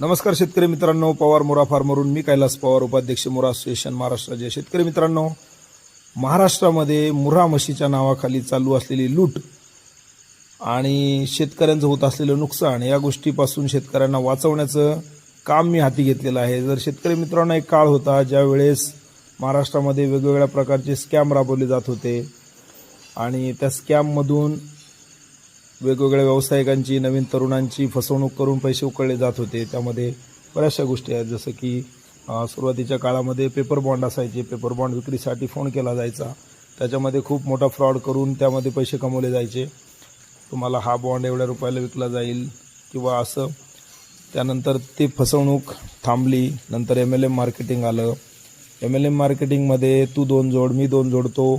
नमस्कार शेतकरी मित्रांनो पवार मोरा फार्मरून मी कैलास पवार उपाध्यक्ष मोरा असोसिएशन महाराष्ट्राचे शेतकरी मित्रांनो महाराष्ट्रामध्ये मुरा म्हशीच्या नावाखाली चालू असलेली लूट आणि शेतकऱ्यांचं होत असलेलं नुकसान या गोष्टीपासून शेतकऱ्यांना वाचवण्याचं काम मी हाती घेतलेलं आहे. जर शेतकरी मित्रांनो एक काळ होता ज्यावेळेस महाराष्ट्रामध्ये वेगवेगळ्या प्रकारचे स्कॅम राबवले जात होते आणि त्या स्कॅममधून वेगवेगळ्या व्यावसायिकांची नवीन तरुणांची फसवणूक करून पैसे उकळले जात होते. त्यामध्ये बऱ्याचशा गोष्टी आहेत जसं की सुरुवातीच्या काळामध्ये पेपर बॉन्ड असायचे. पेपर बॉन्ड विक्रीसाठी फोन केला जायचा. त्याच्यामध्ये खूप मोठा फ्रॉड करून त्यामध्ये पैसे कमवले जायचे. तुम्हाला हा बॉन्ड एवढ्या रुपयाला विकला जाईल किंवा असं. त्यानंतर ती फसवणूक थांबली. नंतर एम एल एम मार्केटिंग आलं. एम एल एम मार्केटिंगमध्ये तू दोन जोड मी दोन जोडतो.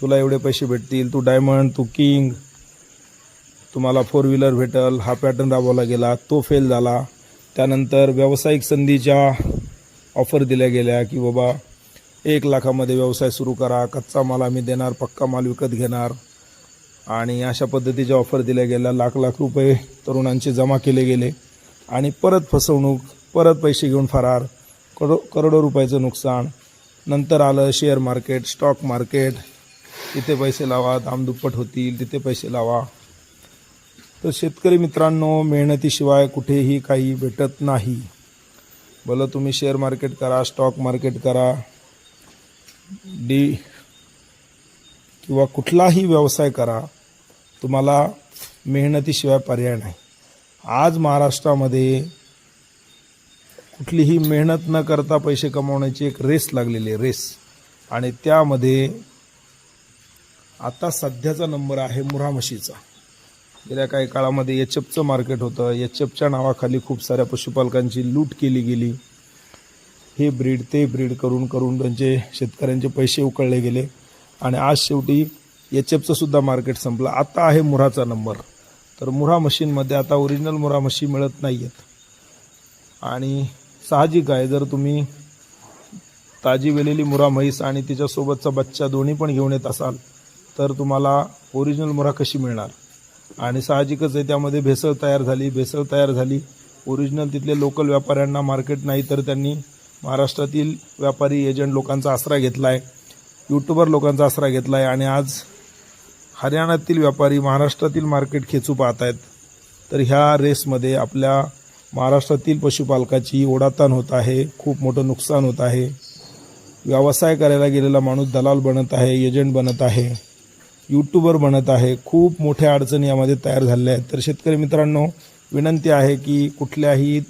तुला एवढे पैसे भेटतील. तू डायमंड तू किंग तुम्हाला फोर व्हीलर भेटल हा पॅटर्न राबवला गेला तो फेल झाला. त्यानंतर व्यावसायिक संधीच्या ऑफर दिल्या गेल्या की बाबा एक लाखामध्ये व्यवसाय सुरू करा कच्चा माल आम्ही देणार पक्का माल विकत घेणार. आणि अशा पद्धतीच्या ऑफर दिल्या गेल्या. लाख लाख रुपये तरुणांचे जमा केले गेले. आणि परत फसवणूक परत पैसे घेऊन फरार करो करोडो रुपयाचं नुकसान. नंतर आलं शेअर मार्केट स्टॉक मार्केट तिथे पैसे लावा दाम दुप्पट होतील तिथे पैसे लावा. तर शेतकरी मित्रांनो मेहनतीशिवाय कुठेही काही भेटत नाही. भलं तुम्ही शेअर मार्केट करा स्टॉक मार्केट करा. डी किंवा कुठलाही व्यवसाय करा तुम्हाला मेहनतीशिवाय पर्याय नाही. आज महाराष्ट्रामध्ये कुठलीही मेहनत न करता पैसे कमावण्याची एक रेस लागलेली आहे रेस आणि त्यामध्ये आता सध्याचा नंबर आहे मुरा म्हशीचा गेल्या काही काळामध्ये एच एफचं मार्केट होतं. एच एफच्या नावाखाली खूप साऱ्या पशुपालकांची लूट केली गेली. हे ब्रीड ते ब्रीड करून करून त्यांचे शेतकऱ्यांचे पैसे उकळले गेले. आणि आज शेवटी एच एफचंसुद्धा मार्केट संपलं. आता आहे मुराचा नंबर. तर मुरा मशीनमध्ये आता ओरिजिनल मुरा म्हशी मिळत नाही आहेत आणि साहजिक आहे जर तुम्ही ताजी वेलेली मुरा म्हैस आणि तिच्यासोबतचा बच्चा दोन्ही पण घेऊन येत असाल तर तुम्हाला ओरिजिनल मुरा कशी मिळणार? आणि साहजिकच आहे त्यामध्ये भेसळ तयार झाली भेसळ तयार झाली. ओरिजिनल तिथले लोकल व्यापाऱ्यांना मार्केट नाही तर त्यांनी महाराष्ट्रातील व्यापारी एजंट लोकांचा आसरा घेतला आहे यूट्यूबर लोकांचा आसरा घेतला आहे आणि आज हरियाणातील व्यापारी महाराष्ट्रातील मार्केट खेचू पाहत आहेत तर ह्या रेसमध्ये आपल्या महाराष्ट्रातील पशुपालकाची ओढाताण होत आहे खूप मोठं नुकसान होत आहे. व्यवसाय करायला गेलेला माणूस दलाल बनत आहे एजंट बनत आहे. यूट्यूबर बनत आहे. खूप मोठ्या अडचणी यामध्ये तयार झालेल्या आहेत. तर शेतकरी मित्रांनो विनंती आहे की कुठल्याही